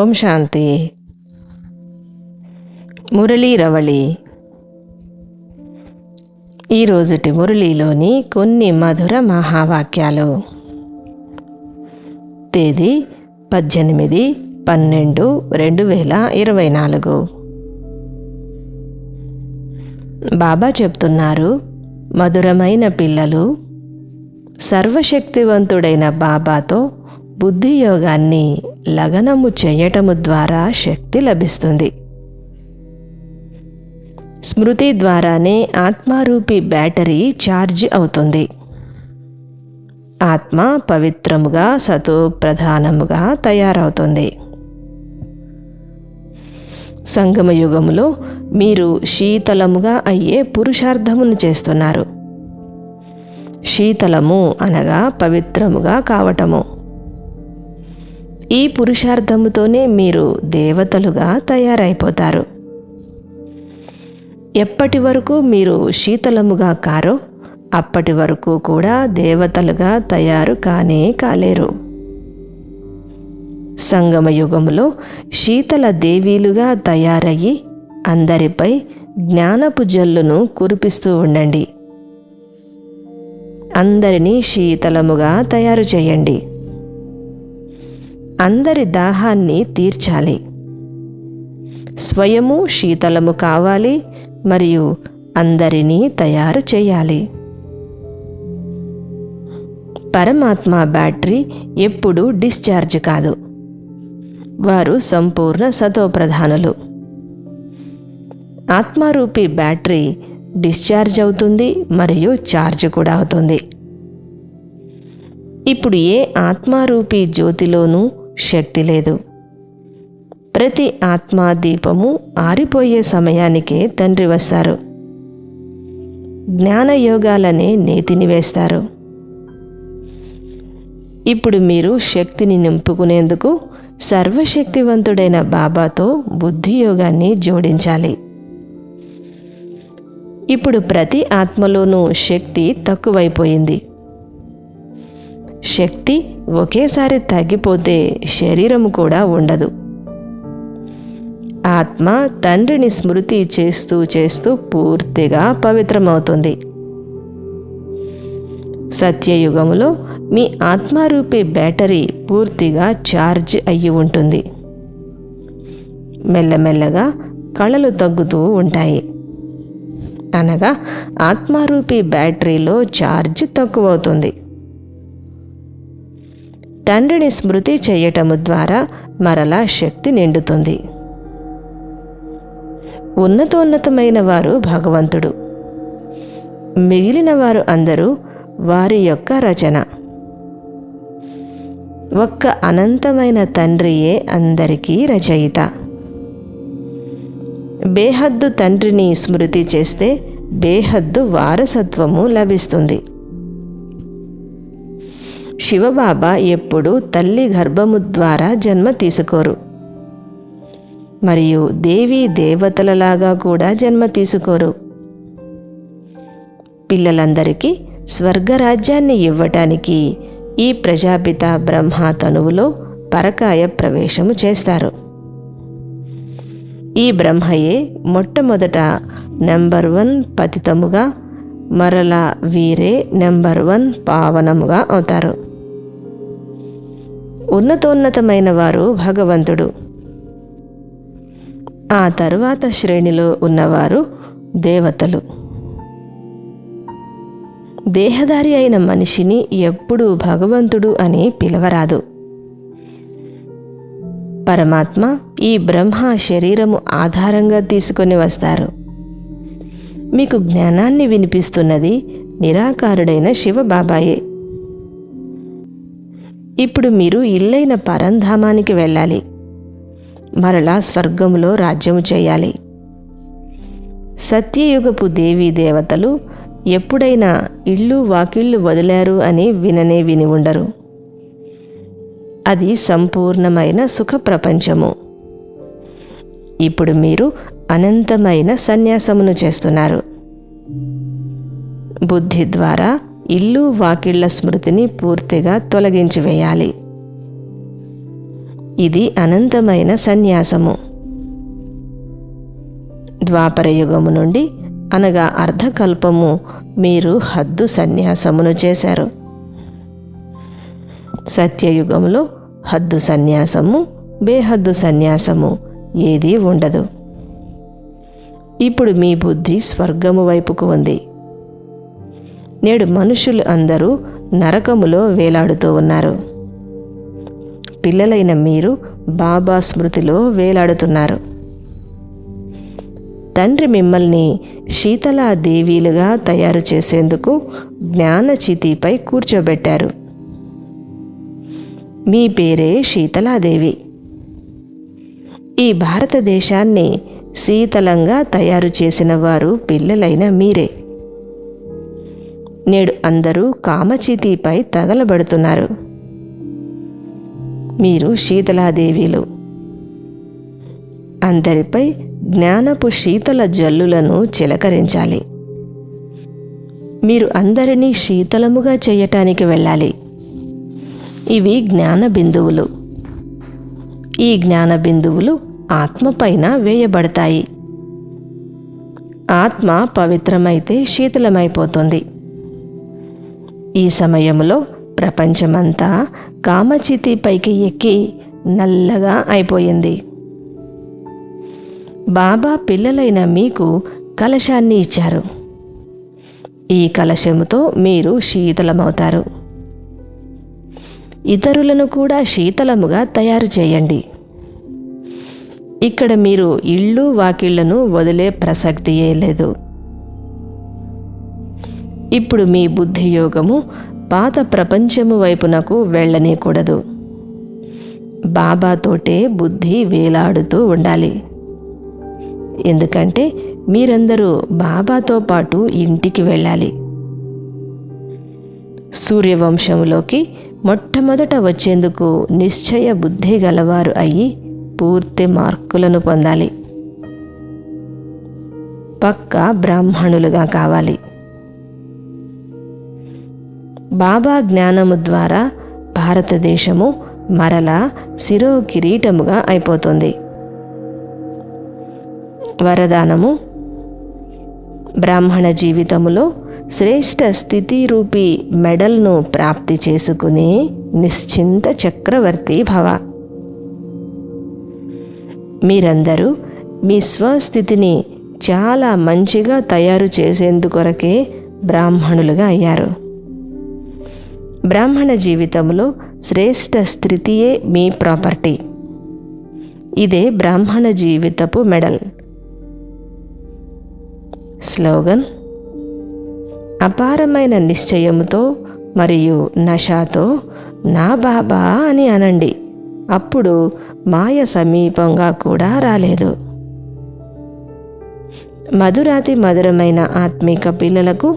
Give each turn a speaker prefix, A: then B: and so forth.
A: ఓం శాంతి. మురళీ రవళి. ఈరోజుటి మురళీలోని కొన్ని మధుర మహావాక్యాలు. తేదీ పద్దెనిమిది పన్నెండు రెండు వేల ఇరవై నాలుగు. బాబా చెప్తున్నారు మధురమైన పిల్లలు సర్వశక్తివంతుడైన బాబాతో బుద్ధి యోగాన్ని లగనము చేయటము ద్వారా శక్తి లభిస్తుంది. స్మృతి ద్వారానే ఆత్మారూపి బ్యాటరీ ఛార్జ్ అవుతుంది. ఆత్మ పవిత్రముగా సతో ప్రధానముగా తయారవుతుంది సంగమయుగములో మీరు శీతలముగా అయ్యే పురుషార్థమును చేస్తున్నారు. శీతలము అనగా పవిత్రముగా కావటము. ఈ పురుషార్థముతోనే మీరు దేవతలుగా తయారైపోతారు. ఎప్పటి వరకు మీరు శీతలముగా కారో అప్పటి వరకు కూడా దేవతలుగా తయారు కానే కాలేరు. సంగమ యుగములో శీతల దేవీలుగా తయారయ్యి అందరిపై జ్ఞానపు జల్లును కురిపిస్తూ ఉండండి. అందరినీ శీతలముగా తయారు చేయండి. అందరి దాహాన్ని తీర్చాలి. స్వయము శీతలము కావాలి మరియు అందరినీ తయారు చేయాలి. పరమాత్మ బ్యాటరీ ఎప్పుడూ డిశ్చార్జ్ కాదు. వారు సంపూర్ణ సతోప్రధానులు ఆత్మారూపి బ్యాటరీ డిశ్చార్జ్ అవుతుంది మరియు ఛార్జ్ కూడా అవుతుంది. ఇప్పుడు ఏ ఆత్మారూపి జ్యోతిలోనూ శక్తి లేదు. ప్రతి ఆత్మా దీపము ఆరిపోయే సమయానికే తండ్రి వస్తారు. జ్ఞానయోగాలనే నేతిని వేస్తారు. ఇప్పుడు మీరు శక్తిని నింపుకునేందుకు సర్వశక్తివంతుడైన బాబాతో బుద్ధి యోగాన్ని జోడించాలి. ఇప్పుడు ప్రతి ఆత్మలోనూ శక్తి తక్కువైపోయింది. శక్తి ఒకేసారి తగ్గిపోతే శరీరం కూడా ఉండదు. ఆత్మ తండ్రిని స్మృతి చేస్తూ చేస్తూ పూర్తిగా పవిత్రమవుతుంది. సత్యయుగములో మీ ఆత్మారూపి బ్యాటరీ పూర్తిగా ఛార్జ్ అయ్యి ఉంటుంది. మెల్లమెల్లగా కళలు తగ్గుతూ ఉంటాయి. అనగా ఆత్మారూపి బ్యాటరీలో ఛార్జ్ తక్కువవుతుంది. తండ్రిని స్మృతి చేయటము ద్వారా మరలా శక్తి నిండుతుంది. ఉన్నతోన్నతమైన వారు భగవంతుడు. మిగిలిన వారు అందరూ వారి యొక్క రచన. ఒక్క అనంతమైన తండ్రియే అందరికీ రచయిత. బేహద్దు తండ్రిని స్మృతి చేస్తే బేహద్దు వారసత్వము లభిస్తుంది. శివబాబా ఎప్పుడూ తల్లి గర్భము ద్వారా జన్మ తీసుకోరు. మరియు దేవీ దేవతలలాగా కూడా జన్మ తీసుకోరు. పిల్లలందరికీ స్వర్గరాజ్యాన్ని ఇవ్వటానికి ఈ ప్రజాపిత బ్రహ్మ తనువులో పరకాయ ప్రవేశము చేస్తారు. ఈ బ్రహ్మయే మొట్టమొదట నెంబర్ వన్ పతితముగా మరలా వీరే నెంబర్ వన్ పావనముగా అవుతారు. ఉన్నతోన్నతమైన వారు భగవంతుడు. ఆ తరువాత శ్రేణిలో ఉన్నవారు దేవతలు. దేహదారి అయిన మనిషిని ఎప్పుడూ భగవంతుడు అని పిలవరాదు. పరమాత్మ ఈ బ్రహ్మ శరీరము ఆధారంగా తీసుకొని వస్తారు. మీకు జ్ఞానాన్ని వినిపిస్తున్నది నిరాకారుడైన శివబాబాయే. ఇప్పుడు మీరు ఇల్లైన పరంధామానికి వెళ్ళాలి. మరలా స్వర్గములో రాజ్యము చేయాలి. సత్యయుగపు దేవీ దేవతలు ఎప్పుడైనా ఇళ్ళు వాకిళ్ళు వదిలారు అని విననే విని ఉండరు. అది సంపూర్ణమైన సుఖ ప్రపంచము ఇప్పుడు మీరు అనంతమైన సన్యాసమును చేస్తున్నారు. బుద్ధి ద్వారా ఇల్లు వాకిళ్ళ స్మృతిని పూర్తిగా తొలగించి వేయాలి. ఇది అనంతమైన సన్యాసము. ద్వాపర యుగము నుండి అనగా అర్ధకల్పము మీరు హద్దు సన్యాసమును చేశారు. సత్యయుగంలో హద్దు సన్యాసము బేహద్దు సన్యాసము ఏదీ ఉండదు. ఇప్పుడు మీ బుద్ధి స్వర్గము వైపుకు ఉంది. నేడు మనుషులు అందరూ నరకములో వేలాడుతూ ఉన్నారు. పిల్లలైన మీరు బాబా స్మృతిలో వేలాడుతున్నారు. తండ్రి మిమ్మల్ని శీతలాదేవీలుగా తయారు చేసేందుకు జ్ఞానచితిపై కూర్చోబెట్టారు. మీ పేరే శీతలాదేవి ఈ భారతదేశాన్ని శీతలంగా తయారు చేసిన వారు పిల్లలైన మీరే. నేడు అందరూ కామచితిపై తగలబడుతున్నారు. మీరు శీతలాదేవీలు. అందరిపై జ్ఞానపు శీతల జల్లులను చిలకరించాలి. మీరు అందరినీ శీతలముగా చేయటానికి వెళ్ళాలి. ఇవి జ్ఞాన బిందువులు. ఈ జ్ఞాన బిందువులు ఆత్మపైన వేయబడతాయి. ఆత్మ పవిత్రమైతే శీతలమైపోతుంది. ఈ సమయంలో ప్రపంచమంతా కామచితి పైకి ఎక్కి నల్లగా అయిపోయింది. బాబా పిల్లలైన మీకు కలశాన్ని ఇచ్చారు. ఈ కలశముతో మీరు శీతలమవుతారు. ఇతరులను కూడా శీతలముగా తయారు చేయండి. ఇక్కడ మీరు ఇళ్ళు వాకిళ్ళను వదిలే ప్రసక్తియే లేదు. ఇప్పుడు మీ బుద్ధి యోగము పాత ప్రపంచము వైపునకు వెళ్ళనేకూడదు. బాబాతోటే బుద్ధి వేలాడుతూ ఉండాలి. ఎందుకంటే మీరందరూ బాబాతో పాటు ఇంటికి వెళ్ళాలి. సూర్యవంశంలోకి మొట్టమొదట వచ్చేందుకు నిశ్చయ బుద్ధి గలవారు అయ్యి పూర్తి మార్కులను పొందాలి. పక్క బ్రాహ్మణులుగా కావాలి. బాబా జ్ఞానము ద్వారా భారతదేశము మరలా శిరో కిరీటముగా అయిపోతుంది. వరదానము బ్రాహ్మణ జీవితములో శ్రేష్ఠ స్థితి రూపి మెడల్ను ప్రాప్తి చేసుకునే నిశ్చింత చక్రవర్తి భవ. మీరందరూ మీ స్వస్థితిని చాలా మంచిగా తయారు చేసేందుకొరకే బ్రాహ్మణులుగా అయ్యారు. బ్రాహ్మణ జీవితంలో శ్రేష్ఠ స్థితియే మీ ప్రాపర్టీ. ఇదే బ్రాహ్మణ జీవితపు మెడల్. స్లోగన్ అపారమైన నిశ్చయముతో మరియు నషాతో నా బాబా అని అనండి. అప్పుడు మాయ సమీపంగా కూడా రాలేదు. మధురాతి మధురమైన ఆత్మిక పిల్లలకు